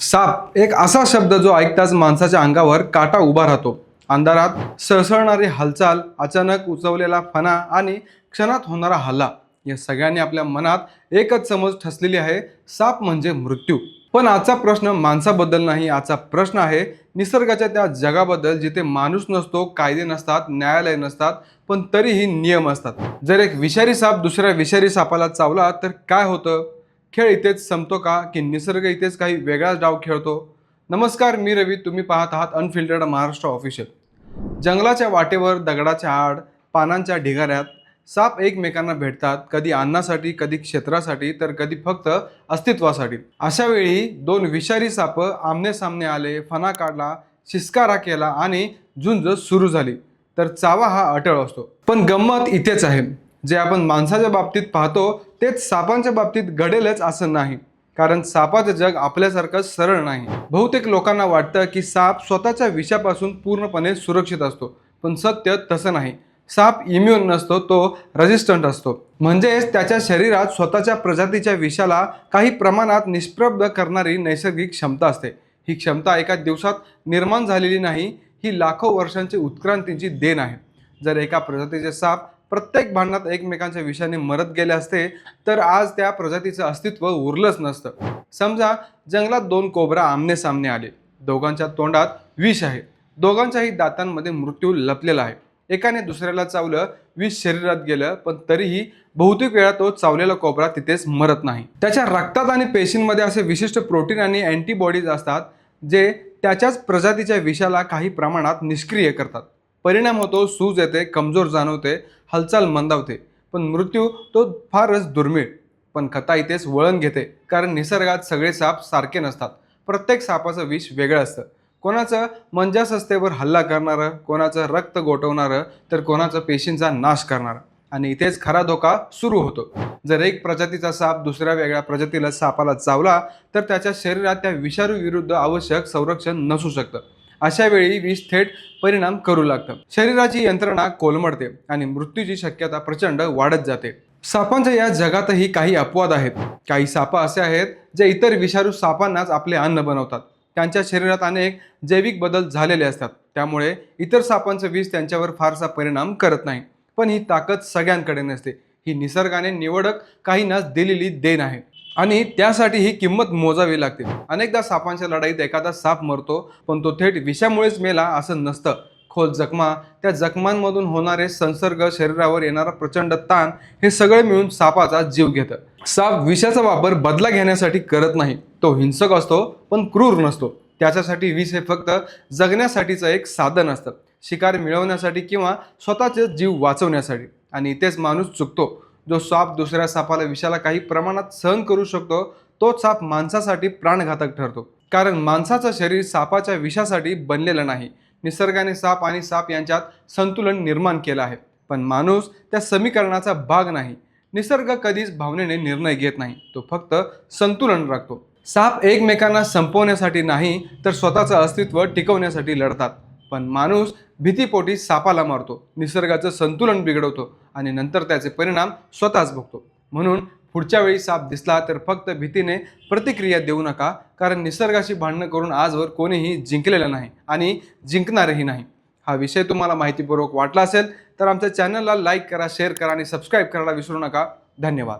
साप. एक असा शब्द जो ऐकताच माणसाच्या अंगावर काटा उभा राहतो. अंधारात सळसळणारी हालचाल अचानक उचवलेला फणा आणि क्षणात होणारा हल्ला या सगळ्यांनी आपल्या मनात एकच समज ठसलेली आहे साप म्हणजे मृत्यू. पण आजचा प्रश्न माणसाबद्दल नाही आजचा प्रश्न आहे निसर्गाच्या त्या जगाबद्दल जिथे माणूस नसतो कायदे नसतात न्यायालय नसतात पण तरीही नियम असतात. जर एक विषारी साप दुसऱ्या विषारी सापाला चावला तर काय होतं? खेळ इथेच संपतो का? की निसर्ग इथेच काही वेगळाच डाव खेळतो? नमस्कार मी रवी. तुम्ही पाहत आहात अनफिल्टर्ड महाराष्ट्र ऑफिशियल जंगलाच्या वाटेवर दगडाच्या आड पानांच्या ढिगाऱ्यात साप एकमेकांना भेटतात. कधी अन्नासाठी कधी क्षेत्रासाठी तर कधी फक्त अस्तित्वासाठी. अशा वेळी दोन विषारी साप आमने सामने आले फणा काढला शिस्कारा केला आणि झुंज सुरू झाली. तर चावा हा अटळ असतो. पण गंमत इथेच आहे. जे आपण माणसाच्या बाबतीत पाहतो तेच सापांच्या बाबतीत घडेलच असं नाही. कारण सापाचं जग आपल्यासारखं सरळ नाही. बहुतेक लोकांना वाटतं की साप स्वतःच्या विषापासून पूर्णपणे सुरक्षित असतो. पण सत्य तसं नाही. साप इम्युन नसतो तो रेजिस्टंट असतो. म्हणजेच त्याच्या शरीरात स्वतःच्या प्रजातीच्या विषाला काही प्रमाणात निष्प्रब्ध करणारी नैसर्गिक क्षमता असते. ही क्षमता एका दिवसात निर्माण झालेली नाही ही लाखो वर्षांची उत्क्रांतीची देण आहे. जर एका प्रजातीचे साप प्रत्येक भांडणात एकमेकांच्या विषाने मरत गेले असते तर आज त्या प्रजातीचं अस्तित्व उरलंच नसतं. समजा जंगलात दोन कोबरा आमने सामने आले. दोघांच्या तोंडात विष आहे. दोघांच्याही दातांमध्ये मृत्यू लपलेला आहे. एकाने दुसऱ्याला चावलं विष शरीरात गेलं पण तरीही बहुतेक वेळा तो चावलेला कोबरा तिथेच मरत नाही. त्याच्या रक्तात आणि पेशींमध्ये असे विशिष्ट प्रोटीन आणि अँटीबॉडीज असतात जे त्याच्याच प्रजातीच्या विषाला काही प्रमाणात निष्क्रिय करतात. परिणाम होतो सूज येते कमजोर जाणवते हालचाल मंदावते. पण मृत्यू तो फारच दुर्मिळ. पण कथा इथेच वळण घेते कारण निसर्गात सगळे साप सारखे नसतात. प्रत्येक सापाचं विष वेगळं असतं. कोणाचं मंजासस्तेवर हल्ला करणारं कोणाचं रक्त गोठवणारं तर कोणाचं पेशींचा नाश करणारं. आणि इथेच खरा धोका सुरू होतो. जर एक प्रजातीचा साप दुसऱ्या वेगळ्या प्रजातीला सापाला चावला तर त्याच्या शरीरात त्या विषाणू विरुद्ध आवश्यक संरक्षण नसू शकतं. अशा वेळी विष थेट परिणाम करू लागतं. शरीराची यंत्रणा कोलमडते आणि मृत्यूची शक्यता प्रचंड वाढत जाते. सापांच्या या जगातही काही अपवाद आहेत. काही साप असे आहेत जे इतर विषारू सापांनाच आपले अन्न बनवतात. त्यांच्या शरीरात अनेक जैविक बदल झालेले असतात. त्यामुळे इतर सापांचं विष त्यांच्यावर फारसा परिणाम करत नाही. पण ही ताकद सगळ्यांकडे नसते. ही निसर्गाने निवडक काहींनाच दिलेली देण आहे. आणि त्यासाठी ही किंमत मोजावी लागते. अनेकदा सापांच्या लढाईत एखादा साप मरतो पण तो थेट विषामुळेच मेला असं नसतं. खोल जखमा त्या जखमांमधून होणारे संसर्ग शरीरावर येणारा प्रचंड ताण हे सगळे मिळून सापाचा जीव घेतं. साप विषाचा वापर बदला घेण्यासाठी करत नाही. तो हिंसक असतो पण क्रूर नसतो. त्याच्यासाठी विष हे फक्त जगण्यासाठीचं एक साधन असतं. शिकार मिळवण्यासाठी किंवा स्वतःचे जीव वाचवण्यासाठी. आणि इथेच माणूस चुकतो. जो साप दुसऱ्या सापाला विषाला काही प्रमाणात सहन करू शकतो तोच साप माणसासाठी प्राणघातक ठरतो. कारण माणसाचं शरीर सापाच्या विषासाठी बनलेलं नाही. निसर्गाने साप आणि साप यांच्यात संतुलन निर्माण केलं आहे. पण माणूस त्या समीकरणाचा भाग नाही. निसर्ग कधीच भावनेने निर्णय घेत नाही. तो फक्त संतुलन राखतो. साप एकमेकांना संपवण्यासाठी नाही तर स्वतःचं अस्तित्व टिकवण्यासाठी लढतात. पण माणूस भीतीपोटी सापाला मारतो निसर्गाचं संतुलन बिघडवतो आणि नंतर त्याचे परिणाम स्वतःच भोगतो. म्हणून पुढच्या वेळी साप दिसला तर फक्त भीतीने प्रतिक्रिया देऊ नका कारण निसर्गाशी भांडणं करून आजवर कोणीही जिंकलेलं नाही आणि जिंकणारही नाही. हा विषय तुम्हाला माहितीपूर्वक वाटला असेल तर आमच्या चॅनलला लाईक करा शेअर करा आणि सबस्क्राईब करायला विसरू नका. धन्यवाद.